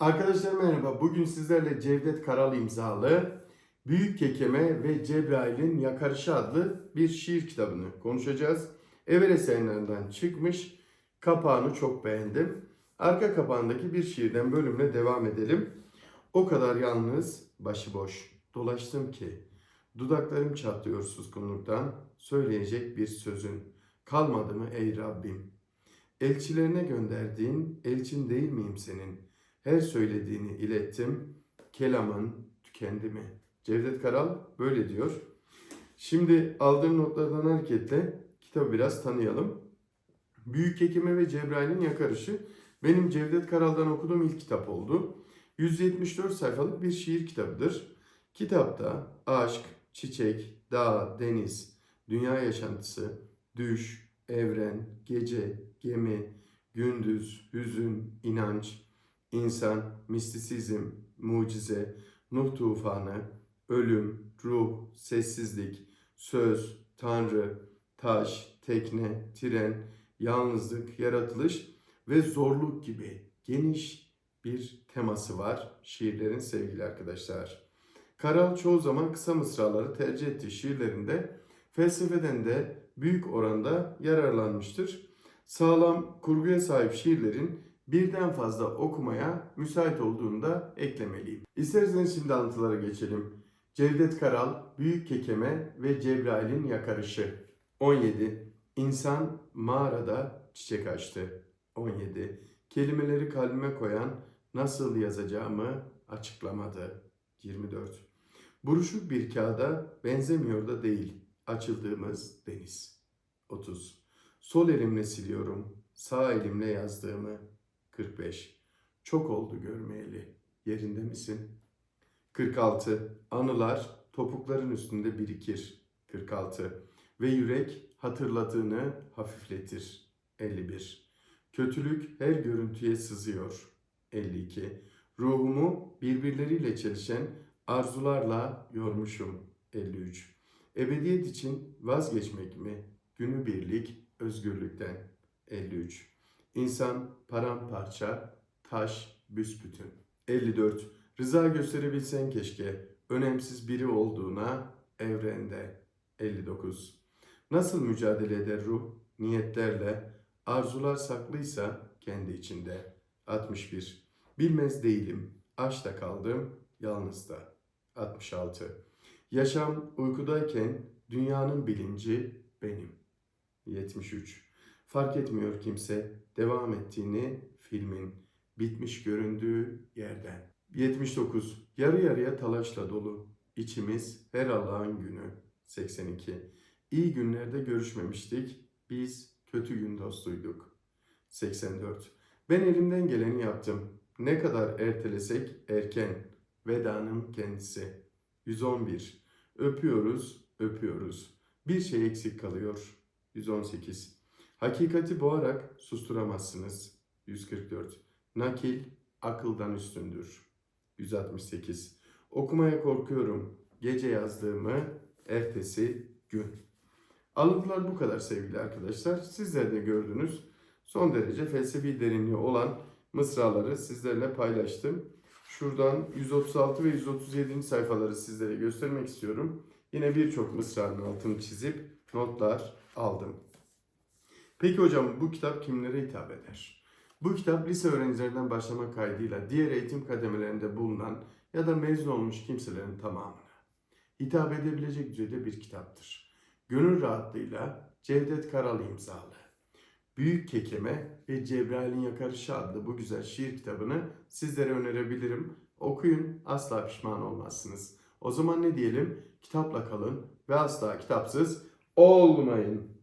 Arkadaşlar merhaba. Bugün sizlerle Cevdet Karal imzalı Büyük Kekeme ve Cebrail'in Yakarışı adlı bir şiir kitabını konuşacağız. Everest yayınlarından çıkmış. Kapağını çok beğendim. Arka kapağındaki bir şiirden bölümle devam edelim. O kadar yalnız, başıboş dolaştım ki dudaklarım çatlıyor suskunluktan söyleyecek bir sözün kalmadı mı ey Rabbim? Elçilerine gönderdiğin elçin değil miyim senin? Her söylediğini ilettim. Kelamın tükendi mi? Cevdet Karal böyle diyor. Şimdi aldığım notlardan hareketle kitabı biraz tanıyalım. Büyük Hekime ve Cebrail'in Yakarışı benim Cevdet Karal'dan okuduğum ilk kitap oldu. 174 sayfalık bir şiir kitabıdır. Kitapta aşk, çiçek, dağ, deniz, dünya yaşantısı, düş, evren, gece, gemi, gündüz, hüzün, inanç, insan, mistisizm, mucize, Nuh tufanı, ölüm, ruh, sessizlik, söz, tanrı, taş, tekne, tren, yalnızlık, yaratılış ve zorluk gibi geniş bir teması var şiirlerin sevgili arkadaşlar. Karal çoğu zaman kısa mısraları tercih ettiği şiirlerinde felsefeden de büyük oranda yararlanmıştır. Sağlam kurguya sahip şiirlerin birden fazla okumaya müsait olduğunu da eklemeliyim. İsterseniz şimdi alıntılara geçelim. Cevdet Karal, Büyük Kekeme ve Cebrail'in Yakarışı. 17. İnsan mağarada çiçek açtı. 17. Kelimeleri kalbime koyan nasıl yazacağımı açıklamadı. 24. Buruşuk bir kağıda benzemiyor da değil açıldığımız deniz. 30. Sol elimle siliyorum, sağ elimle yazdığımı. 45. Çok oldu görmeyeli. Yerinde misin? 46. Anılar topukların üstünde birikir. 46. Ve yürek hatırladığını hafifletir. 51. Kötülük her görüntüye sızıyor. 52. Ruhumu birbirleriyle çelişen arzularla yormuşum. 53. Ebediyet için vazgeçmek mi? Günübirlik özgürlükten. 53. İnsan paramparça, taş büsbütün. 54. Rıza gösterebilsen keşke önemsiz biri olduğuna evrende. 59. Nasıl mücadele eder ruh? Niyetlerle, arzular saklıysa kendi içinde. 61. Bilmez değilim, açta kaldım, yalnız da. 66. Yaşam uykudayken dünyanın bilinci benim. 73. Fark etmiyor kimse devam ettiğini filmin bitmiş göründüğü yerden. 79. Yarı yarıya talaşla dolu. İçimiz her Allah'ın günü. 82. İyi günlerde görüşmemiştik. Biz kötü gün dostuyduk. 84. Ben elimden geleni yaptım. Ne kadar ertelesek erken. Vedanın kendisi. 111. Öpüyoruz, öpüyoruz. Bir şey eksik kalıyor. 118. Hakikati boğarak susturamazsınız. 144. Nakil akıldan üstündür. 168. Okumaya korkuyorum. Gece yazdığımı ertesi gün. Alıntılar bu kadar sevgili arkadaşlar. Sizler de gördünüz. Son derece felsefi derinliği olan mısraları sizlerle paylaştım. Şuradan 136 ve 137. sayfaları sizlere göstermek istiyorum. Yine birçok mısranın altını çizip notlar aldım. Peki hocam bu kitap kimlere hitap eder? Bu kitap lise öğrencilerinden başlamak kaydıyla diğer eğitim kademelerinde bulunan ya da mezun olmuş kimselerin tamamına hitap edebilecek düzeyde bir kitaptır. Gönül rahatlığıyla Cevdet Karal imzalı. Büyük Kekeme ve Cebrail'in Yakarışı adlı bu güzel şiir kitabını sizlere önerebilirim. Okuyun asla pişman olmazsınız. O zaman ne diyelim? Kitapla kalın ve asla kitapsız olmayın.